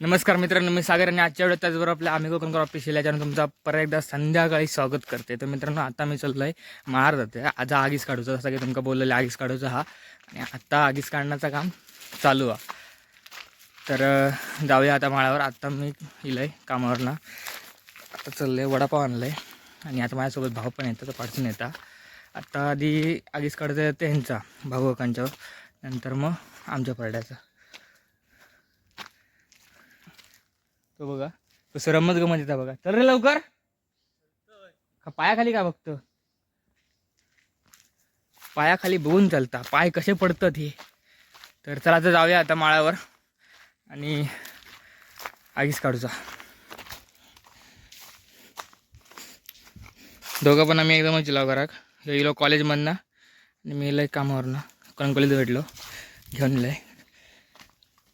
नमस्कार मित्रांनो मी सागर आणि आजच्या वेळेत त्याचबरोबर आपल्या आम्ही कोकणकर ऑफिशियल याच्यानं तुमचा परत एकदा संध्याकाळी स्वागत करते. तर मित्रांनो आता मी चाललो आहे महार जाते आज आगीच काढूचा जसं की तुमका बोललेलं आगीच काढूचा हा. आणि आत्ता आगीच काढण्याचं काम चालू आहे. तर जाऊया आता माळावर. आत्ता मी इलं आहे कामावरनं. आता चाललं आहे वडापाव आणलं आहे आणि आता माझ्यासोबत भाऊ पण येतं तर पाठवून येता आत्ता आधी आगीच काढता येते ह्यांचा भाऊ काकांच्यावर. नंतर मग आमच्या परड्याचा. तो बघा. कसं रमत गमत येतात बघा. चल रे लवकर. पायाखाली का बघतो? पायाखाली बघून चालता. पाय कसे पडतात हे. तर चला आता जाऊया आता माळावर. आणि आगीच काढूचा दोघं पण आम्ही एकदमच जिलाव घराक येलो कॉलेजमधनं. आणि मी येलो कामावरनं. कणकोलीत भेटलो. घेऊन येलो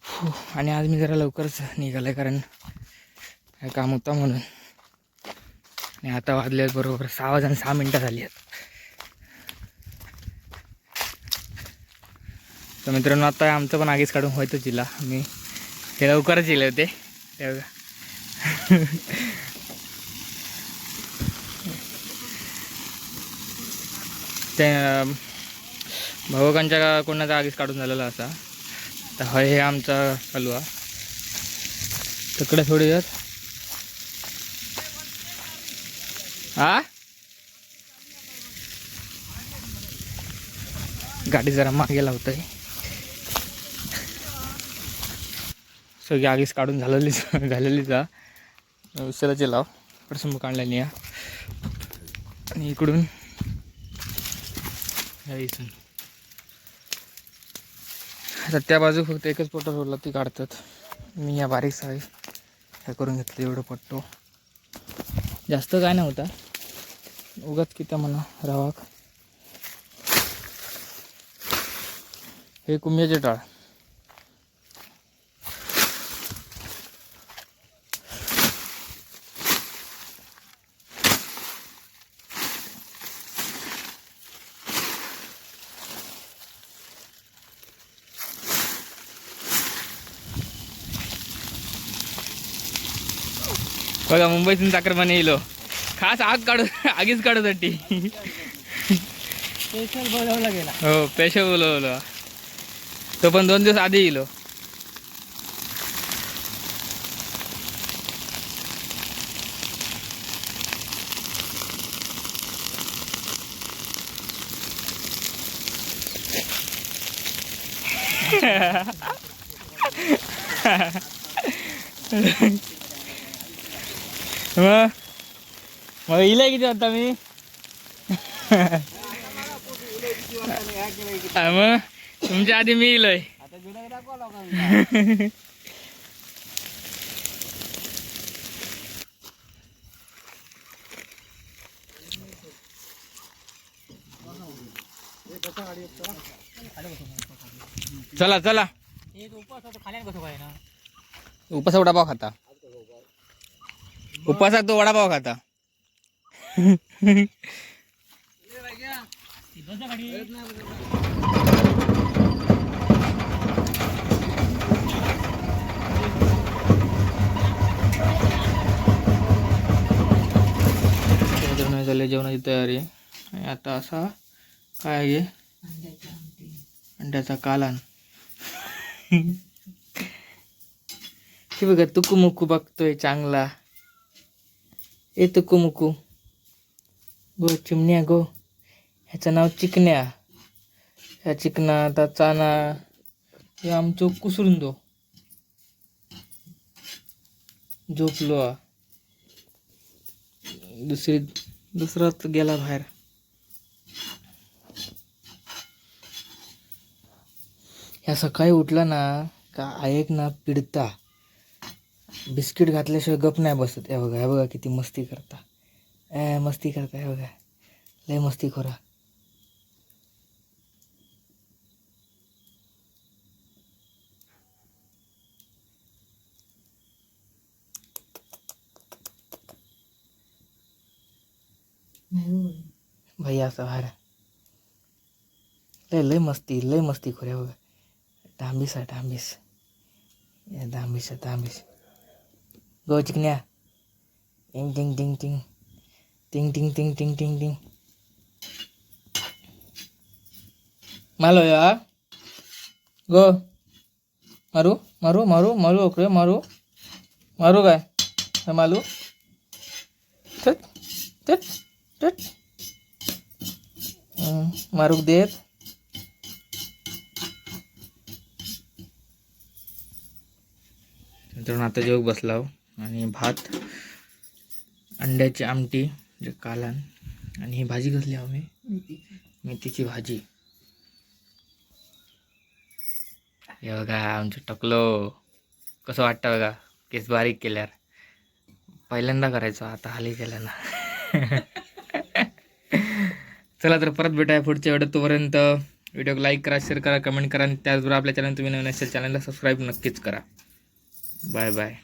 हो आणि आज मी जरा लवकरच निघालो आहे कारण काय काम होतं म्हणून. आणि आता वाजले आहेत बरोबर सहा वाजून सहा मिनटं झाली आहेत तर मित्रांनो आता आमचं पण आगीच काढून व्हायचं जिला मी हे लवकरच गेले होते. ते ते भावकांच्या कोणाचा आगीच काढून झालेला असा. तर हे आमचा हलवा. तिकडे थोडी येत हा गाडी जरा मागे लावतोय. सगळी आगीच काढून झालेलीच झालेलीच जा उशिराची लाव. प्रसंग काढलेली या आणि इकडून. या इथून. आता त्या बाजू फक्त एकच पट्टो सोडला ती काढतात. मी या बारीक साई हे करून घेतलं एवढं पट्टो. जास्त काय नव्हता. उगाच किती म्हणा रवाक. हे कुंभ्याचे टाळ. बघा मुंबईतून चाकरमाने येलो. खास आग काढू आगीच काढूसाठी स्पेशल बोलवला गेला. हो पेशा बोलवलं. तो पण दोन दिवस आधी येलो. मग मग इलाय किती आता मी? मग तुमच्या आधी मी इलोय. चला चला. उपासा वडापाव खाता. उपासात तो वडापाव खाता. झाले जेवणाची तयारी आणि आता असा काय आहे? अंड्याचा कालान. हे बघा तुकू मुकू बघतोय चांगला. ए तुकू गो चिमण्या गो. ह्याचं नाव चिकण्या. ह्या चिकना आता चाना हे आमचो कुसरून दो. झोपलो. आ. दुसरी दुसरा गेला बाहेर. ह्या सकाळी उठला ना का ऐक ना पिडता. बिस्किट घातल्याशिवाय गप नाही बसत. हे बघा हे बघा किती मस्ती करता. ए मस्ती करता हे बघा. लय मस्ती खोरा. भैया असं बाहेर लय लय मस्ती लय मस्ती खोऱ्या बघा. डांबीस आहे डांबीस. या दांबीस दांबीस gojeknya Ding, ding, ding, ding. Ding, ding, ding, ding, ding, ding. malu ya. Go. Maru, maru, maru, maru, oke, okay. maru. Maru guys saya malu tet tet tet hmm, maru देत तर आता जेव बसला हो आणि भात अंड्याची आमटी जे कालान आणि ही भाजी कसली हवी मेथीची. भाजी. हे बघा आमचं टकलो. कसं वाटतं बघा केस बारीक केल्यावर. पहिल्यांदा करायचो आता हाली केलं ना. चला तर परत भेटाय पुढच्या वेळेत तोपर्यंत व्हिडिओ लाईक करा शेअर करा कमेंट करा आणि त्याचबरोबर आपल्या चॅनल तुम्ही नवीन असेल चॅनलला सबस्क्राईब नक्कीच करा. Bye bye.